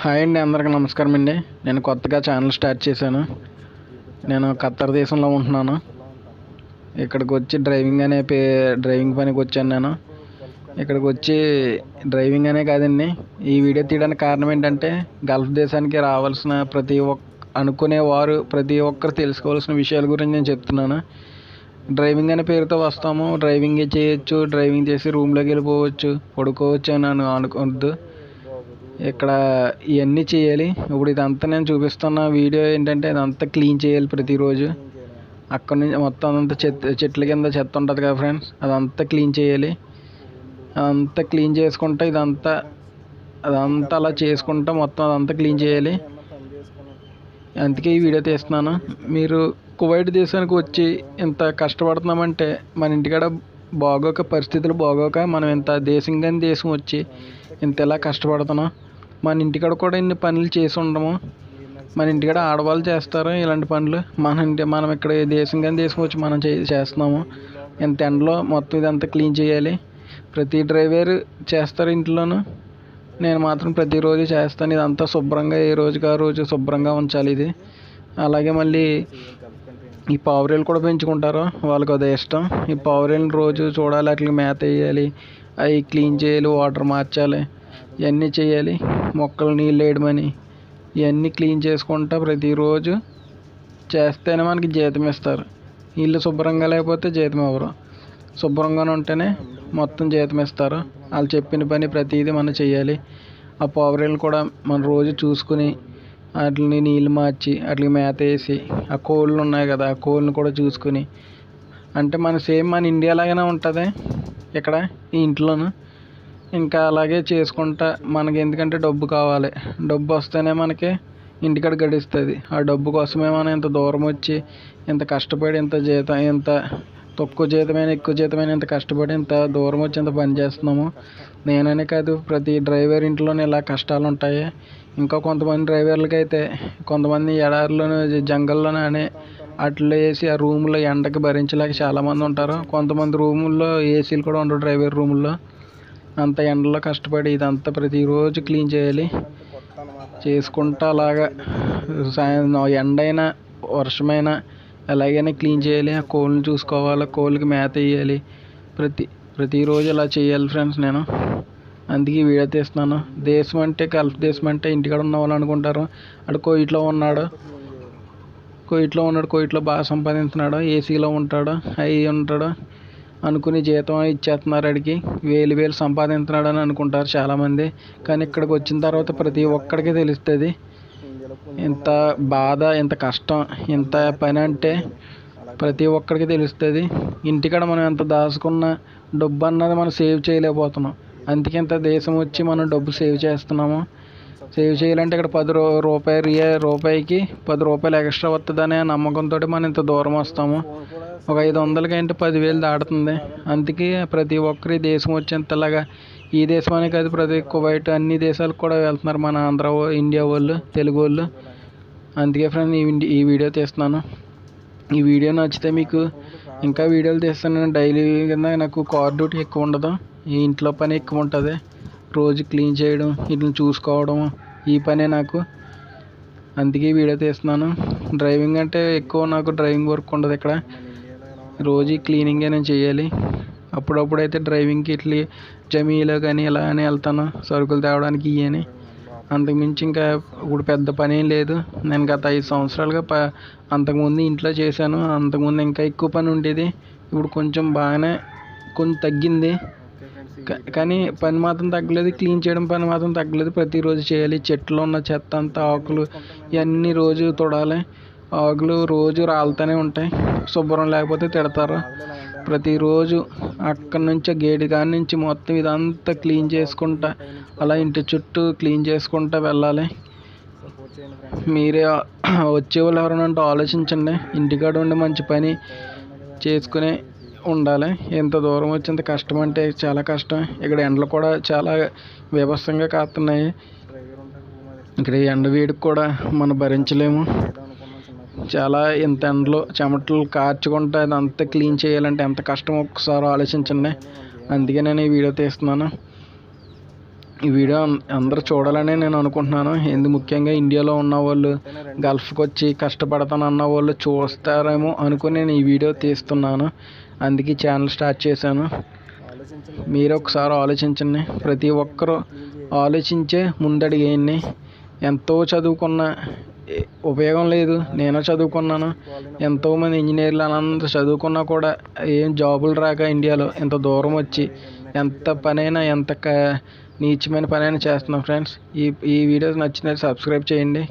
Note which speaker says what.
Speaker 1: Hi అండి అందరికీ నమస్కారం అండి. నేను కొత్తగా ఛానల్ స్టార్ట్ చేశాను. నేను ఖత్తర్ దేశంలో ఉంటున్నాను. ఇక్కడికి వచ్చి డ్రైవింగ్ అనే పే డ్రైవింగ్ పనికి వచ్చాను నేను. ఇక్కడికి వచ్చి డ్రైవింగ్ అనే కాదండి ఈ వీడియో తీయడానికి కారణం ఏంటంటే గల్ఫ్ దేశానికి రావాల్సిన ప్రతి ఒక్క అనుకునేవారు ప్రతి ఒక్కరు తెలుసుకోవాల్సిన విషయాల గురించి నేను చెప్తున్నాను. డ్రైవింగ్ అనే పేరుతో వస్తాము. డ్రైవింగ్ చేయొచ్చు డ్రైవింగ్ చేసి రూమ్లోకి వెళ్ళిపోవచ్చు పడుకోవచ్చు అని అను అనుకోవద్దు. ఇక్కడ ఇవన్నీ చేయాలి. ఇప్పుడు ఇదంతా నేను చూపిస్తున్న వీడియో ఏంటంటే ఇదంతా క్లీన్ చేయాలి ప్రతిరోజు. అక్కడ నుంచి మొత్తం అంతా చెత్త చెట్ల కింద చెత్త ఉంటుంది కదా ఫ్రెండ్స్? అదంతా క్లీన్ చేయాలి. అదంతా క్లీన్ చేసుకుంటా ఇదంతా అదంతా అలా చేసుకుంటా మొత్తం అదంతా క్లీన్ చేయాలి. అందుకే ఈ వీడియో తీస్తున్నాను. మీరు కువైట్ దేశానికి వచ్చి ఇంత కష్టపడుతున్నామంటే మన ఇంటికాడ బాగోక పరిస్థితులు బాగోక మనం ఇంత దేశం కానీ దేశం వచ్చి ఇంత ఇలా కష్టపడుతున్నాం? మన ఇంటికాడ కూడా ఇన్ని పనులు చేసి ఉండము. మన ఇంటికాడ ఆడవాళ్ళు చేస్తారు ఇలాంటి పనులు. మన ఇంటి మనం ఇక్కడ దేశం కానీ దేశం వచ్చి మనం చే చేస్తున్నాము. ఇంత ఎండలో మొత్తం ఇదంతా క్లీన్ చేయాలి. ప్రతి డ్రైవర్ చేస్తారు ఇంట్లోనూ. నేను మాత్రం ప్రతిరోజు చేస్తాను. ఇదంతా శుభ్రంగా ఏ రోజుకి ఆ రోజు శుభ్రంగా ఉంచాలి ఇది. అలాగే మళ్ళీ ఈ పావురేలు కూడా పెంచుకుంటారు. వాళ్ళకి అదే ఇష్టం. ఈ పావురేలను రోజు చూడాలి. వాటికి మేత వేయాలి. అవి క్లీన్ చేయాలి. వాటర్ మార్చాలి. ఇవన్నీ చేయాలి. మొక్కలు నీళ్ళు వేయడమని. ఇవన్నీ క్లీన్ చేసుకుంటా ప్రతిరోజు చేస్తేనే మనకి జీతం ఇస్తారు. ఇల్లు శుభ్రంగా లేకపోతే జీతం ఇవ్వరు. శుభ్రంగానే ఉంటేనే మొత్తం జీతం ఇస్తారు. వాళ్ళు చెప్పిన పని ప్రతిదీ మనం చేయాలి. ఆ పావురేలు కూడా మనం రోజు చూసుకుని వాటిని నీళ్ళు మార్చి వాటికి మేత వేసి ఆ కోళ్ళు ఉన్నాయి కదా ఆ కోళ్ళని కూడా చూసుకుని. అంటే మన సేమ్ మన ఇండియా లాగానే ఉంటుంది ఇక్కడ ఈ ఇంట్లోనూ. ఇంకా అలాగే చేసుకుంటా మనకి ఎందుకంటే డబ్బు కావాలి. డబ్బు వస్తేనే మనకి ఇంటికాడ గడుస్తుంది. ఆ డబ్బు కోసమే మనం ఇంత దూరం వచ్చి ఇంత కష్టపడి ఇంత జీతం ఇంత తక్కువ జీతమైన ఎక్కువ జీతమైన ఇంత కష్టపడి ఇంత దూరం వచ్చి ఇంత పని చేస్తున్నాము. నేననే కాదు ప్రతి డ్రైవర్ ఇంట్లోనే ఇలా కష్టాలు ఉంటాయి ఇంకా కొంతమంది డ్రైవర్లకి అయితే కొంతమంది ఎడారిలోనే జంగల్లోనే అనే అట్లా వేసి ఆ రూమ్లో ఎండకి భరించలేక చాలామంది ఉంటారు. కొంతమంది రూముల్లో ఏసీలు కూడా ఉండవు డ్రైవర్ రూముల్లో. అంత ఎండలో కష్టపడి ఇదంతా ప్రతిరోజు క్లీన్ చేయాలి. చేసుకుంటా అలాగా సాయం ఎండైనా వర్షమైనా ఎలాగైనా క్లీన్ చేయాలి. ఆ కోళ్ళని చూసుకోవాలి. కోళ్ళకి మేత వేయాలి. ప్రతి ప్రతిరోజు ఇలా చేయాలి ఫ్రెండ్స్ నేను. అందుకే వీడియో తీస్తున్నాను. దేశం అంటే గల్ఫ్ దేశం అంటే ఇంటికాడ ఉన్న వాళ్ళు అనుకుంటారు. అక్కడ కోయిట్లో ఉన్నాడు. కోయిట్లో ఉన్నాడు. కోయిట్లో బాగా సంపాదించున్నాడు ఏసీలో ఉంటాడు. అవి ఉంటాడు. అనుకుని జీతం ఇచ్చేస్తున్నారు అడిగి వేలు వేలు సంపాదించున్నాడు అని అనుకుంటారు చాలామంది. కానీ ఇక్కడికి వచ్చిన తర్వాత ప్రతి ఒక్కడికి తెలుస్తుంది. ఇంత బాధ ఇంత కష్టం ఇంత పని అంటే ప్రతి ఒక్కడికి తెలుస్తుంది. ఇంటికాడ మనం ఎంత దాచుకున్న డబ్బు అన్నది మనం సేవ్ చేయలేకపోతున్నాం. అందుకే ఇంత దేశం వచ్చి మనం డబ్బు సేవ్ చేస్తున్నాము. సేవ్ చేయాలంటే ఇక్కడ పది రూ రూపాయి రూపాయికి పది రూపాయలు ఎక్స్ట్రా వస్తుందనే నమ్మకంతో మనం ఇంత దూరం వస్తాము. ఒక ఐదు వందలకి అంటే పదివేలు దాటుతుంది. అందుకే ప్రతి ఒక్కరు ఈ దేశం వచ్చేంతలాగా ఈ దేశం అనే కాదు ప్రతి కువైట్ అన్ని దేశాలకు కూడా వెళ్తున్నారు. మన ఆంధ్ర ఇండియా వాళ్ళు తెలుగు వాళ్ళు. అందుకే ఫ్రెండ్ ఈ ఈ వీడియో తీస్తున్నాను. ఈ వీడియో నచ్చితే మీకు ఇంకా వీడియోలు తీస్తాను. నేను డైలీ కింద నాకు కార్ డ్యూటీ ఎక్కువ ఉండదు. ఈ ఇంట్లో పని ఎక్కువ ఉంటుంది. రోజు క్లీన్ చేయడం వీటిని చూసుకోవడం ఈ పనే నాకు. అందుకే వీడియో తీస్తున్నాను. డ్రైవింగ్ అంటే ఎక్కువ నాకు డ్రైవింగ్ వర్క్ ఉండదు ఇక్కడ. రోజు క్లీనింగ్ అయినా నేను చేయాలి. అప్పుడప్పుడు అయితే డ్రైవింగ్కి ఇట్లా జమీలో కానీ ఇలా అని వెళ్తాను. సరుకులు తేవడానికి ఇవని అంతకుమించి ఇంకా ఇప్పుడు పెద్ద పని ఏం లేదు. నేను గత ఐదు సంవత్సరాలుగా ప అంతకుముందు ఇంట్లో చేశాను. అంతకుముందు ఇంకా ఎక్కువ పని ఉండేది. ఇప్పుడు కొంచెం బాగానే కొంచెం తగ్గింది. కానీ పని మాత్రం తగ్గలేదు. క్లీన్ చేయడం పని మాత్రం తగ్గలేదు. ప్రతిరోజు చేయాలి. చెట్లు ఉన్న చెత్త అంతా ఆకులు ఇవన్నీ రోజు తొడాలి. ఆకులు రోజు రాలుతూనే ఉంటాయి. శుభ్రం లేకపోతే తిడతారు. ప్రతిరోజు అక్కడి నుంచి గేటు కాడి నుంచి మొత్తం ఇదంతా క్లీన్ చేసుకుంటా అలా ఇంటి చుట్టూ క్లీన్ చేసుకుంటా వెళ్ళాలి. మీరే వచ్చే వాళ్ళు ఎవరైనా ఉంటే ఆలోచించండి. ఇంటికాడ ఉండి మంచి పని చేసుకుని ఉండాలి. ఎంత దూరం వచ్చేంత కష్టం అంటే చాలా కష్టం. ఇక్కడ ఎండలు కూడా చాలా వ్యవస్థంగా కాస్తున్నాయి ఇక్కడ ఎండ వేడికి కూడా మనం భరించలేము. చాలా ఇంత ఎండలో చెమటలు కార్చుకుంటా ఇదంతా క్లీన్ చేయాలంటే ఎంత కష్టం ఒక్కసారి ఆలోచించండి. అందుకే నేను ఈ వీడియో తీస్తున్నాను. ఈ వీడియో అందరూ చూడాలని నేను అనుకుంటున్నాను. ఎందుకు ముఖ్యంగా ఇండియాలో ఉన్న వాళ్ళు గల్ఫ్కి వచ్చి కష్టపడతాను అన్న వాళ్ళు చూస్తారేమో అనుకుని నేను ఈ వీడియో తీస్తున్నాను. అందుకే ఛానల్ స్టార్ట్ చేశాను. మీరు ఒకసారి ఆలోచించండి. ప్రతి ఒక్కరూ ఆలోచించే ముందడిగేయండి ఎంతో చదువుకున్న ఉపయోగం లేదు. నేను చదువుకున్నాను. ఎంతోమంది ఇంజనీర్లు అనంత చదువుకున్నా కూడా ఏం జాబులు రాక ఇండియాలో ఇంత దూరం వచ్చి ఎంత పనైనా ఎంత క నీచమైన పనైనా చేస్తున్నాం ఫ్రెండ్స్. ఈ ఈ వీడియోస్ నచ్చినట్టు సబ్స్క్రైబ్ చేయండి.